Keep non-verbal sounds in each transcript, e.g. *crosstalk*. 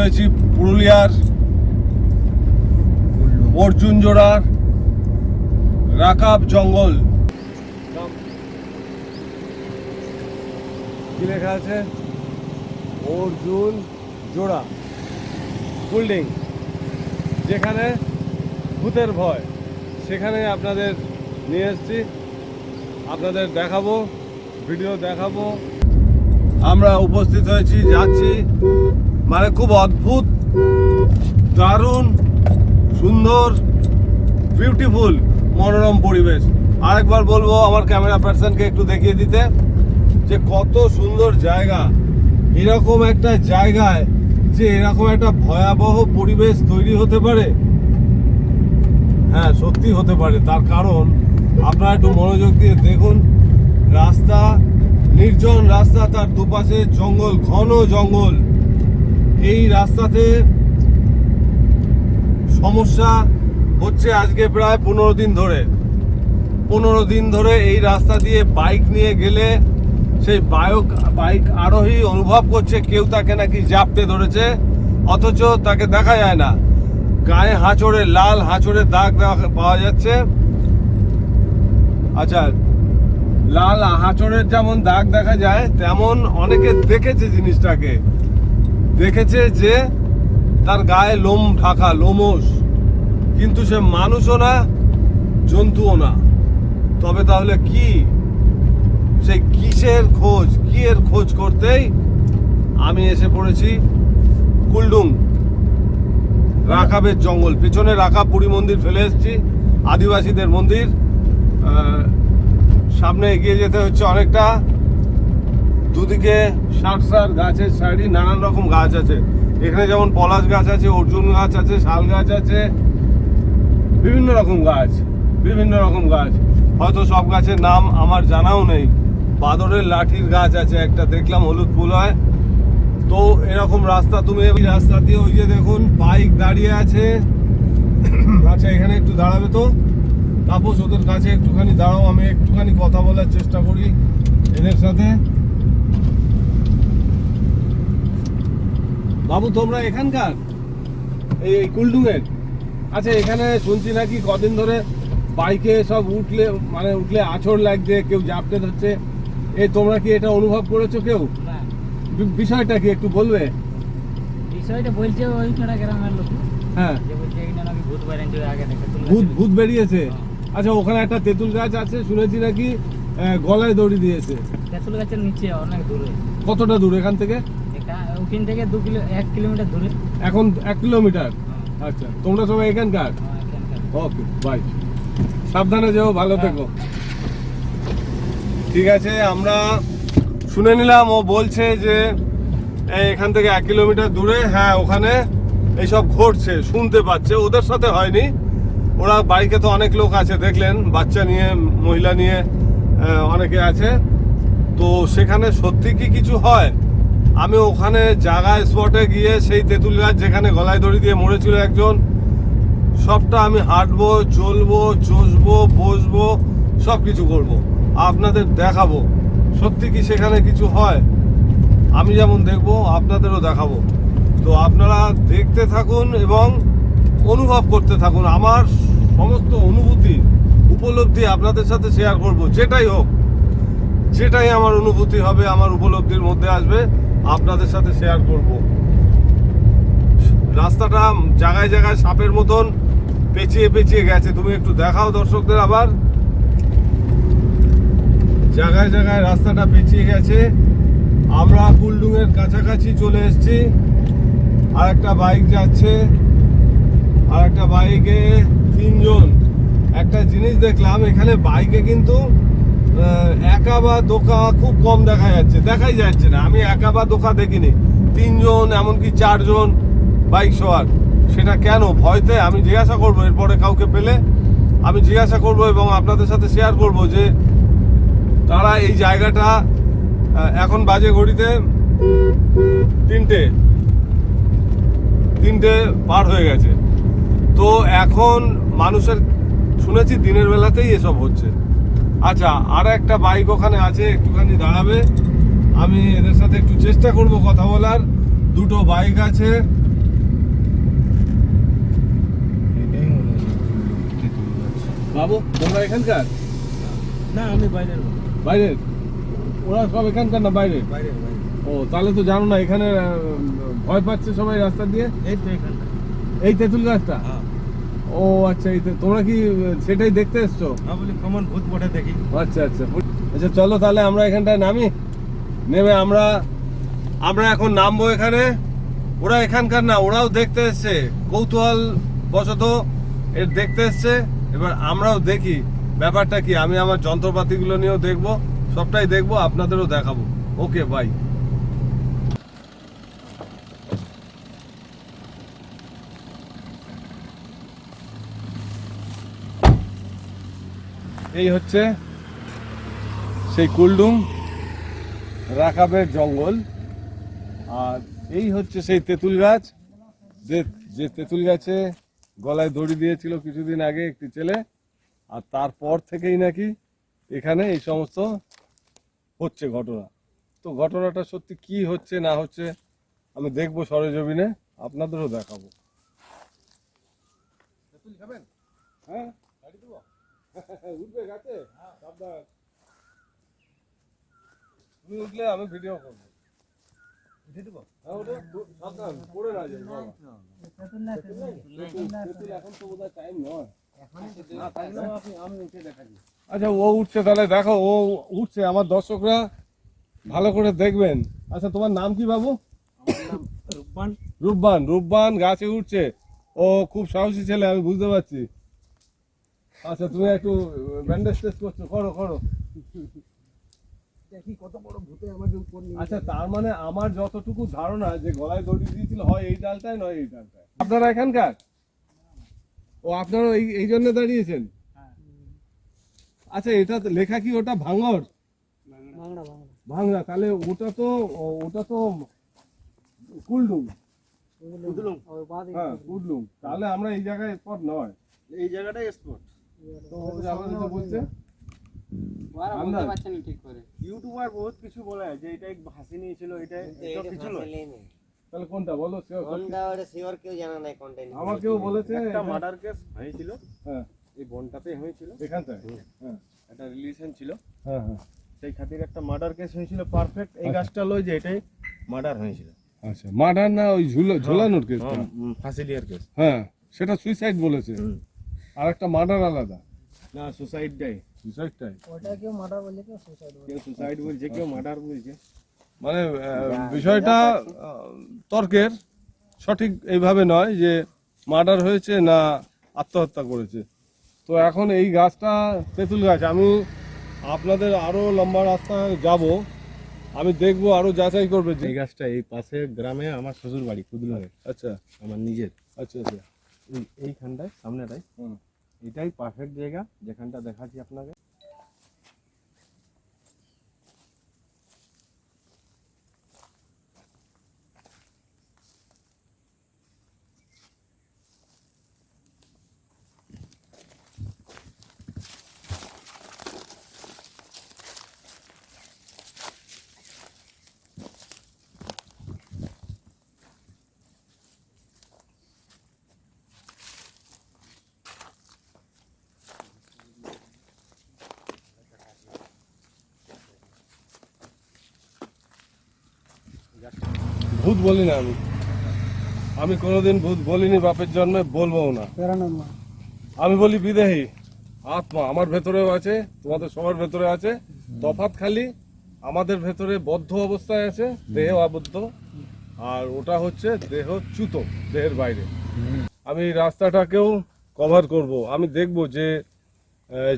হয়েছি পুরুলিয়ার অর্জুন জোড়ার রাকাব জঙ্গল। কি লেখা আছে? অর্জুন জোড়া। বিল্ডিং যেখানে ভূতের ভয়। সেখানে আপনাদের নিয়ে এসেছি। আপনাদের দেখাবো ভিডিও দেখাবো। আমরা উপস্থিত হয়েছি যাচ্ছি। মানে খুব অদ্ভুত, দারুণ, সুন্দর বিউটিফুল মনোরম পরিবেশ। আরেকবার বলব আমার ক্যামেরা পার্সনকে একটু দেখিয়ে দিতে, যে কত সুন্দর জায়গা। এরকম একটা জায়গায় যে এরকম একটা ভয়াবহ পরিবেশ তৈরি হতে পারে? হ্যাঁ সত্যি হতে পারে। তার কারণ আপনারা একটু মনোযোগ দিয়ে দেখুন, রাস্তা, নির্জন রাস্তা, তার দুপাশে জঙ্গল, ঘন জঙ্গল। এই রাস্তাতে সমস্যা হচ্ছে আজকে প্রায় পনেরো দিন ধরে। পনেরো দিন ধরে এই রাস্তা দিয়ে বাইক নিয়ে গেলে সেই বায়ক বাইক আরোহী অনুভব করছে, কেউ তাকে নাকি জাপটে ধরেছে, অথচ তাকে দেখা যায় না। গায়ে হাঁচড়ে, লাল হাঁচড়ে দাগ পাওয়া যাচ্ছে। আচ্ছা লাল হাঁচড়ের যেমন দাগ দেখা যায়, তেমন অনেকে দেখেছে জিনিসটাকে। দেখেছে যে তার গায়ে লোম ঢাকা লোমস কিন্তু সে মানুষও না, জন্তুও না। তবে তাহলে কি? সে কিসের খোঁজ কি এর খোঁজ করতেই আমি এসে পড়েছি কুলডুং। রাকাবের জঙ্গল। পেছনে রাকাব পুরী মন্দির ফেলে এসেছি, আদিবাসীদের মন্দির। সামনে এগিয়ে যেতে হচ্ছে অনেকটা। দুদিকে ষাট গাছের সাইডে নানান রকম গাছ আছে। এখানে যেমন পলাশ গাছ আছে, অর্জুন গাছ আছে, শাল গাছ আছে, বিভিন্ন রকম গাছ, বিভিন্ন রকম গাছ। হয়তো সব গাছের নাম আমার জানাও নেই। বাদরের লাঠির গাছ আছে একটা, দেখলাম হলুদ ফুল হয়। তো এরকম রাস্তা, তুমি এই রাস্তা দিয়ে ওই যে দেখুন, বাইক দাঁড়িয়ে আছে। আচ্ছা এখানে একটু দাঁড়াবে তো? তাপস, ওদের কাছে একটুখানি দাঁড়াও, আমি একটুখানি কথা বলার চেষ্টা করি। এদের সাথে বাবু তোমরা এখানকার? এই কুলডুঙের? আচ্ছা এখানে শুনছি নাকি কদিন ধরে বাইকে সব উঠলে মানে উঠলে আছড় লাগছে কেউ জাপটে ধরছে। এই তোমরা কি এটা অনুভব করেছ কেউ? বিষয়টা কি একটু বলবে? বিষয়টা বলছে ওই পাড়া গ্রামের লোক। হ্যাঁ। ভূত বাইরেন আগে ভূত ভূত বেরিয়েছে? হ্যাঁ। আচ্ছা ওখানে একটা তেঁতুল গাছ আছে শুনেছি নাকি গলায় দড়ি দিয়েছে। তেঁতুল গাছের নিচে অনেক দূরে। কতটা দূর এখান থেকে? ওখান থেকে দু কিলো এক কিলোমিটার দূরে। এখন এক কিলোমিটার? হ্যাঁ, আচ্ছা তোমরা সবাই এখানকার? হ্যাঁ, ওকে বাই সাবধানে যেও ভালো হ্যাঁ। থেকো। ঠিক আছে আমরা শুনে নিলাম ও বলছে যে এখান থেকে এক কিলোমিটার দূরে হ্যাঁ ওখানে এইসব ঘটছে শুনতে পাচ্ছে। ওদের সাথে হয়নি। ওরা বাইকে তো অনেক লোক আছে দেখলেন বাচ্চা নিয়ে মহিলা নিয়ে অনেকে আছে। তো সেখানে সত্যি কি কিছু হয়? আমি ওখানে জায়গায় স্পটে গিয়ে সেই তেঁতুল গাছ যেখানে গলায় দড়ি দিয়ে মরেছিল একজন, সবটা আমি হাঁটবো, চলবো, চষবো, বসবো সব কিছু করব। আপনাদের দেখাবো, সত্যি কি সেখানে কিছু হয়? আমি যেমন দেখব, আপনাদেরও দেখাবো। তো আপনারা দেখতে থাকুন এবং অনুভব করতে থাকুন। আমার সমস্ত অনুভূতি, উপলব্ধি আপনাদের সাথে শেয়ার করব, যেটাই হোক। যেটাই আমার অনুভূতি হবে, আমার উপলব্ধির মধ্যে আসবে। আপনাদের সাথে শেয়ার করব। রাস্তাটা জায়গায় জায়গায় সাপের মতন পেঁচিয়ে পেঁচিয়ে গেছে। তুমি একটু দেখাও দর্শকদের আবার। জায়গায় জায়গায় রাস্তাটা পেঁচিয়ে গেছে। আমরা কুলডুঙের কাছাকাছি চলে এসেছি। আর একটা বাইক যাচ্ছে। আর একটা বাইকে তিনজন। একটা জিনিস দেখলাম, এখানে বাইকে কিন্তু একা বা দোকা খুব কম দেখা যাচ্ছে, দেখাই যাচ্ছে না। আমি একা বা দোকা দেখিনি। তিনজন, এমনকি চারজন বাইক সওয়ার। সেটা কেন? ভয়তে আমি জিজ্ঞাসা করব, এরপরে কাউকে পেলে আমি জিজ্ঞাসা করব এবং আপনাদের সাথে শেয়ার করব যে তারা এই জায়গাটা এখন বাজে ঘড়িতে তিনটে তিনটে পার হয়ে গেছে। তো এখন মানুষের, শুনেছি দিনের বেলাতেই এসব হচ্ছে। আচ্ছা আর একটা বাইক ওখানে আছে একটুখানি দাঁড়াবে। আমি এদের সাথে একটু চেষ্টা করব কথা বলার। দুটো বাইক আছে। বাবু তোমরা এখানকার? না আমি বাইরের। বাইরের? ওরা সব এখানকার না বাইরে বাইরের ও তাহলে তো জানো না এখানে ভয় পাচ্ছে সবাই রাস্তা দিয়ে? এই তো এখানটা এই তেঁতুল গাছটা? হ্যাঁ। ও আচ্ছা এই তোমরা কি সেটাই দেখতে এসছো? বলি কমন ভূত বটে দেখি। আচ্ছা আচ্ছা আচ্ছা চলো তাহলে আমরা এখানটায় নামি। নেমে আমরা আমরা এখন নামবো এখানে। ওরা এখানকার না ওরাও দেখতে এসছে। কৌতূহল বশত এর দেখতে এসছে। এবার আমরাও দেখি ব্যাপারটা কি? আমি আমার যন্ত্রপাতিগুলো নিয়েও দেখব সবটাই দেখব আপনাদেরও দেখাবো। ওকে বাই এই হচ্ছে সেই কুলডুম রাকাবের জঙ্গল। আর এই হচ্ছে সেই তেঁতুল গাছ। যে যে তেঁতুল গাছে গলায় দড়ি দিয়েছিল কিছুদিন আগে একটি ছেলে আর তারপর থেকেই নাকি এখানে এই সমস্ত হচ্ছে ঘটনা। তো ঘটনাটা সত্যি কি হচ্ছে না হচ্ছে আমি দেখব সরেজমিনে আপনাদেরও দেখাবো। খাবেন? হ্যাঁ? *laughs* উঠবে গাছে? সাবধান। তুমি উঠলে আমি ভিডিও করব। উঠে দেবো? হ্যাঁ ওটা সাবধান পড়ে না যায় বাবা। তেঁতুল- তেঁতুল এখন তো বোধহয় টাইম নয়। না থাকলেও আপনি- আমি উঠে দেখাচ্ছি। আচ্ছা ও উঠছে তাহলে দেখো ও উঠছে। আমার দর্শকরা ভালো করে দেখবেন। আচ্ছা তোমার নাম কি বাবু? রূপবান। রূপবান রূপবান গাছে উঠছে। ও খুব সাহসী ছেলে আমি বুঝতে পারছি। আচ্ছা তুমি একটু ব্যান্ডেজ টেস্ট করছ করো করো। দেখি কত বড় ভূতে আমাকে উপর আচ্ছা তার মানে আমার যতটুকু ধারণা যে গলায় দড়ি দিয়েছিল হয় এই ডালটায় নয় এই ডালটায়। আপনারা এখানকার? ও আপনারা এই এই জন্য দাঁড়িয়েছেন? আচ্ছা এটা তো- লেখা কি ওটা ভাঙর ভাঙরা তাহলে ওটা তো ওটা তো কুলডুম হ্যাঁ কুলডুম তাহলে আমরা এই জায়গায় স্পট নয়। এই জায়গাটাই স্পট তো ও যে আমাদের তো বলছে ইউটিউবার বহুত কিছু বলে যে এটাই হাসি নিয়েছিল এটাই কিছু তাহলে কোনটা? বলো কোনটা ওটা শিওর কেউ জানা নাই কন্টেন্ট আমাকেও বলেছে একটা মার্ডার কেস হয়েছিল। হ্যাঁ। এই বনটাতেই হয়েছিল। এখানটায় হ্যাঁ। একটা রিলেশন ছিল। হ্যাঁ হ্যাঁ। সেই খাতির একটা মার্ডার কেস হয়েছিল পারফেক্ট এই গাছটা লই যে এটাই মার্ডার হয়েছিল। আচ্ছা মার্ডার না ওই ঝুলো ঝোলানোর কেস ফাসিলিয়ার কেস হ্যাঁ সেটা সুইসাইড বলেছে। আর একটা মার্ডার আলাদা। না সুসাইডটাই সুইসাইডটাই ওটা কেউ মার্ডার বললে কেউ সুসাইড বলে কেউ সুসাইড বলছে কেউ মার্ডার বলছে। মানে বিষয়টা তর্কের সঠিক এইভাবে নয় যে মার্ডার হয়েছে না আত্মহত্যা করেছে। তো এখন এই গাছটা তেঁতুল গাছ আমি আপনাদের আরও লম্বা রাস্তা যাব। আমি দেখব আরও যাচাই করবে যে এই গাছটা এই পাশের গ্রামে আমার শ্বশুর বাড়ি কুদলুরে। আচ্ছা। আমার নিজের। আচ্ছা আচ্ছা। এই এইখানটায় সামনেটাই হুম। এটাই পারফেক্ট জায়গা যেখানটা দেখাচ্ছি আপনাকে ভূত বলি না আমি। আমি কোনোদিন ভূত বলিনি বাপের জন্মে বলব না। আমি বলি বিদেহী। আত্মা আমার ভেতরেও আছে তোমাদের সবার ভেতরে আছে। তফাৎ খালি আমাদের ভেতরে বদ্ধ অবস্থায় আছে দেহ আবদ্ধ। আর ওটা হচ্ছে দেহ চ্যুত দেহের বাইরে। আমি রাস্তাটাকেও কভার করব। আমি দেখব যে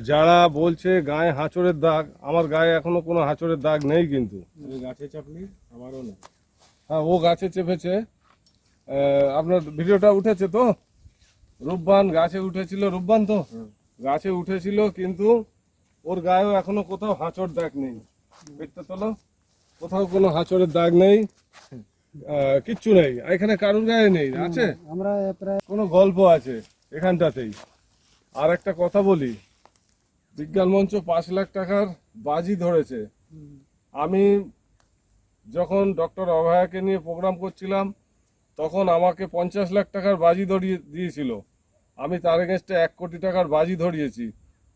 যারা বলছে গায়ে হাঁচড়ের দাগ আমার গায়ে এখনও কোনো হাঁচড়ের দাগ নেই কিন্তু। গাছে চাপলি আমারও না হ্যাঁ ও গাছে চেপেছে। আপনার ভিডিওটা উঠেছে তো? রূপবান গাছে উঠেছিল রূপবান তো? গাছে উঠেছিল কিন্তু ওর গায়েও এখনও কোথাও হাঁচড় দাগ নেই। পেটটা তোলো কোথাও কোনো হাঁচড়ের দাগ নেই। কিচ্ছু নেই। এখানে কারুর গায়ে নেই আছে? আমরা প্রায় কোনো গল্প আছে এখানটাতেই। আর একটা কথা বলি। বিজ্ঞান মঞ্চ পাঁচ লাখ টাকার বাজি ধরেছে। আমি যখন ডক্টর অভয়াকে নিয়ে প্রোগ্রাম করছিলাম, তখন আমাকে পঞ্চাশ লাখ টাকার বাজি ধরিয়ে দিয়েছিল। আমি তার এগেনস্টে এক কোটি টাকার বাজি ধরিয়েছি।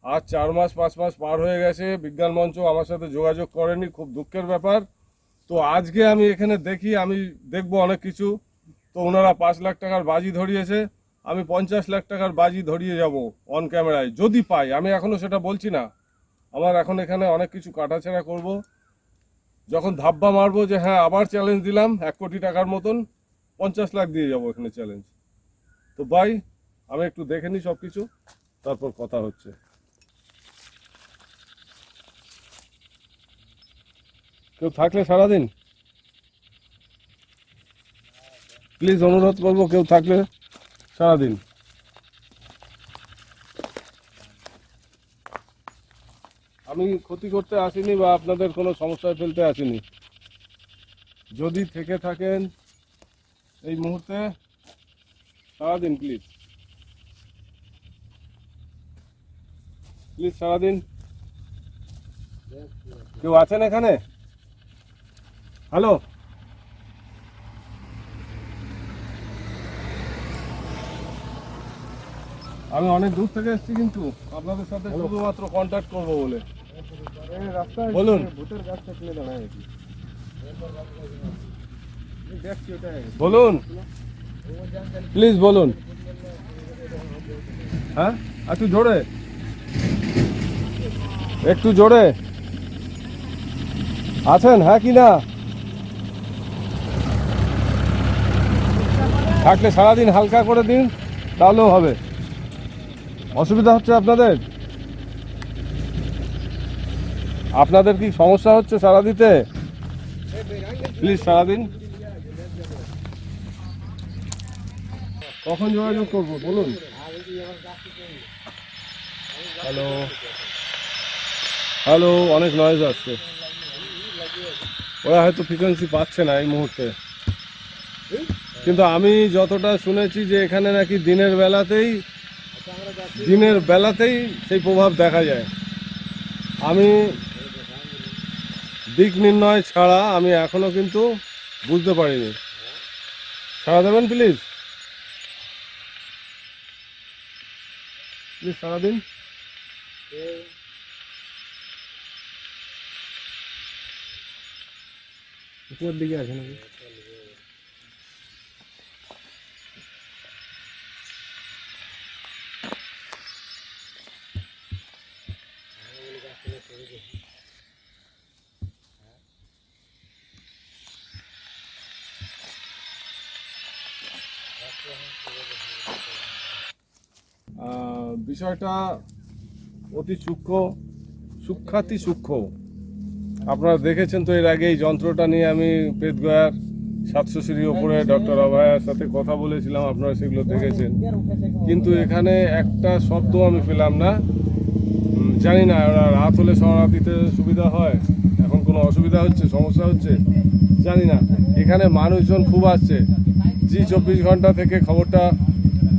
আজ চার মাস, পাঁচ মাস পার হয়ে গেছে, বিজ্ঞান মঞ্চ আমার সাথে যোগাযোগ করেনি, খুব দুঃখের ব্যাপার। তো আজকে আমি এখানে দেখি, আমি দেখব অনেক কিছু। তো ওনারা পাঁচ লাখ টাকার বাজি ধরিয়েছে, আমি পঞ্চাশ লাখ টাকার বাজি ধরিয়ে যাব অন ক্যামেরায় যদি পাই, আমি এখনও সেটা বলছি না। আমার এখন এখানে অনেক কিছু কাটাছেড়া করব। যখন ধাব্বা মারবো যে হ্যাঁ আবার চ্যালেঞ্জ দিলাম, এক কোটি টাকার মতন, পঞ্চাশ লাখ দিয়ে যাব এখানে চ্যালেঞ্জ তো বাই আমি একটু দেখে নিই সব কিছু তারপর কথা হচ্ছে। কেউ থাকলে সারাদিন? প্লিজ অনুরোধ করব, কেউ থাকলে সারাদিন। আমি ক্ষতি করতে আসিনি বা আপনাদের কোনো সমস্যায় ফেলতে আসিনি। যদি থেকে থাকেন এই মুহূর্তে সারাদিন প্লিজ প্লিজ সারাদিন। কেউ আছেন এখানে? হ্যালো? আমি অনেক দূর থেকে এসেছি কিন্তু আপনাদের সাথে শুধুমাত্র কন্ট্যাক্ট করব বলে। বলুন। ভোটের গাছটা কিনে দাঁড়ায় নাকি বলুন। প্লিজ বলুন। হ্যাঁ? একটু জোরে। একটু জোরে। আছেন হ্যাঁ কি না? থাকলে সারাদিন হালকা করে দিন তাহলেও হবে। অসুবিধা হচ্ছে আপনাদের? আপনাদের কি সমস্যা হচ্ছে সারা দিতে? প্লিজ সারাদিন। কখন যোগাযোগ করব, বলুন। হ্যালো হ্যালো অনেক নয়েজ আসছে। ওরা হয়তো ফ্রিকোয়েন্সি পাচ্ছে না এই মুহূর্তে। কিন্তু আমি যতটা শুনেছি যে এখানে নাকি দিনের বেলাতেই দিনের বেলাতেই সেই প্রভাব দেখা যায়। আমি দিক নির্ণয় ছাড়া আমি এখনও কিন্তু বুঝতে পারিনি। সারা দেবেন প্লিজ প্লিজ সারাদিন উপর দিকে আছে নাকি? আহ, বিষয়টা অতি সূক্ষ্ম সূক্ষাতি সূক্ষ্ম। আপনারা দেখেছেন তো এর আগে এই যন্ত্রটা নিয়ে আমি পেটগয়ার সাতশো সিঁড়ি ওপরে ডক্টর অভয়ার সাথে কথা বলেছিলাম আপনারা সেগুলো দেখেছেন। কিন্তু এখানে একটা শব্দ আমি পেলাম না। জানি না ওরা রাত হলে সরা দিতে সুবিধা হয়? এখন কোনো অসুবিধা হচ্ছে? সমস্যা হচ্ছে? জানি না। এখানে মানুষজন খুব আসছে। জি চব্বিশ ঘণ্টা থেকে খবরটা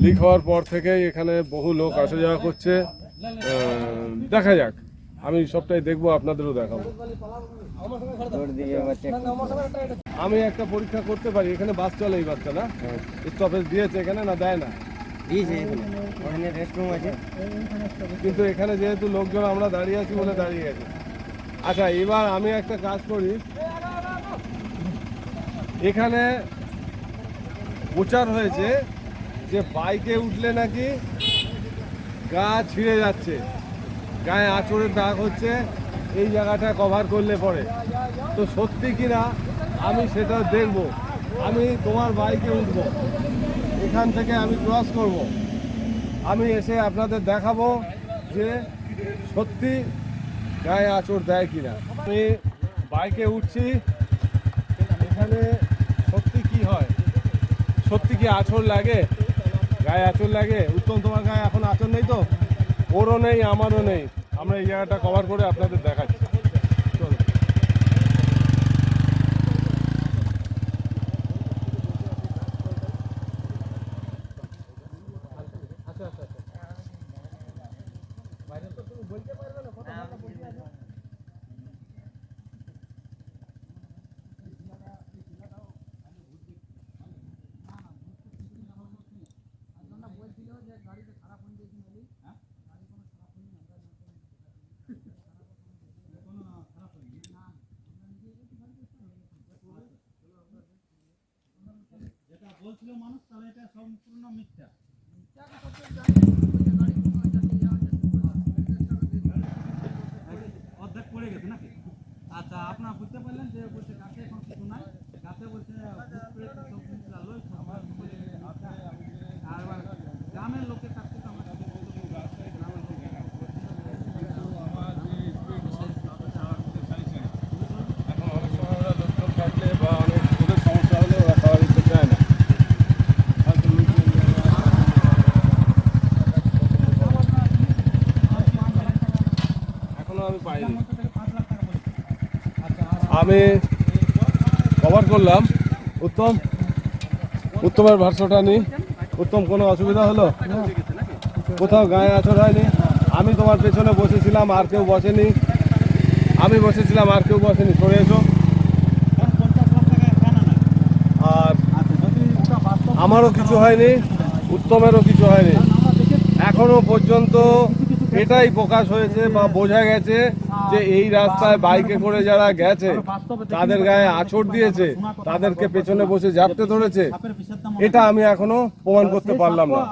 লিক হওয়ার পর থেকেই এখানে বহু লোক আসা যাওয়া করছে। দেখা যাক। আমি সবটাই দেখব আপনাদেরও দেখাবো। আমি একটা পরীক্ষা করতে পারি এখানে বাস চলে এই বাসটা না স্টপেজ দিয়েছে এখানে না দেয় না? কিন্তু এখানে যেহেতু লোকজন আমরা দাঁড়িয়ে আছি বলে দাঁড়িয়ে আছি। আচ্ছা এবার আমি একটা কাজ করি। এখানে প্রচার হয়েছে যে বাইকে উঠলে নাকি গা ছিঁড়ে যাচ্ছে। গায়ে আঁচড়ের দাগ হচ্ছে, এই জায়গাটা কভার করলে পরে। তো সত্যি কিনা, আমি সেটা দেখব। আমি তোমার বাইকে উঠবো। এখান থেকে আমি ক্রস করব। আমি এসে আপনাদের দেখাবো যে সত্যি গায়ে আঁচড় দেয় কিনা। আমি বাইকে উঠছি, এখানে সত্যি কি হয়? সত্যি কি আঁচড় লাগে? গায়ে আঁচড় লাগে, উত্তম তোমার গায়ে এখন আঁচড় নেই তো? ওরও নেই, আমারও নেই। আমরা এই জায়গাটা কভার করে আপনাদের দেখাচ্ছি। চলো। যাচ্ছিল মানুষ তাহলে এটা সম্পূর্ণ মিথ্যা অর্ধেক পড়ে গেছে নাকি আচ্ছা আপনারা বুঝতে পারলেন যে বলছে গাছে এখন কিছু নাই গাছে বলছে ভূত প্রেত সব কিছু আলো সবার বলে গেছে মিথ্যা। আর এবার গ্রামের লোকের কাছ থেকে আমরা কিছু বলতে পারি না। গ্রামের লোকের এখন অনেক সময় ওরা লোকজন থাকলে বা অনেক ওদের সমস্যা হলে ওরা খাওয়া দিতে চায় না হয়তো লোকজন এখনও আমি পাইনি আমি কভার করলাম। উত্তম, উত্তমের ভাষ্যটা নিই উত্তম, কোনো অসুবিধা হলো? কোথাও গায়ে আছর হয়নি। আমি তোমার পেছনে বসেছিলাম, আর কেউ বসেনি। আমি বসেছিলাম, আর কেউ বসেনি। সরে এসো। আর আমারও কিছু হয়নি, উত্তমেরও কিছু হয়নি। এখনও পর্যন্ত এটাই প্রকাশ হয়েছে বা বোঝা গেছে যে এই রাস্তায় বাইকে করে যারা গেছে, তাদের গায়ে আছড় দিয়েছে, তাদেরকে পেছনে বসে জাপতে ধরেছে। এটা আমি এখনও প্রমাণ করতে পারলাম না।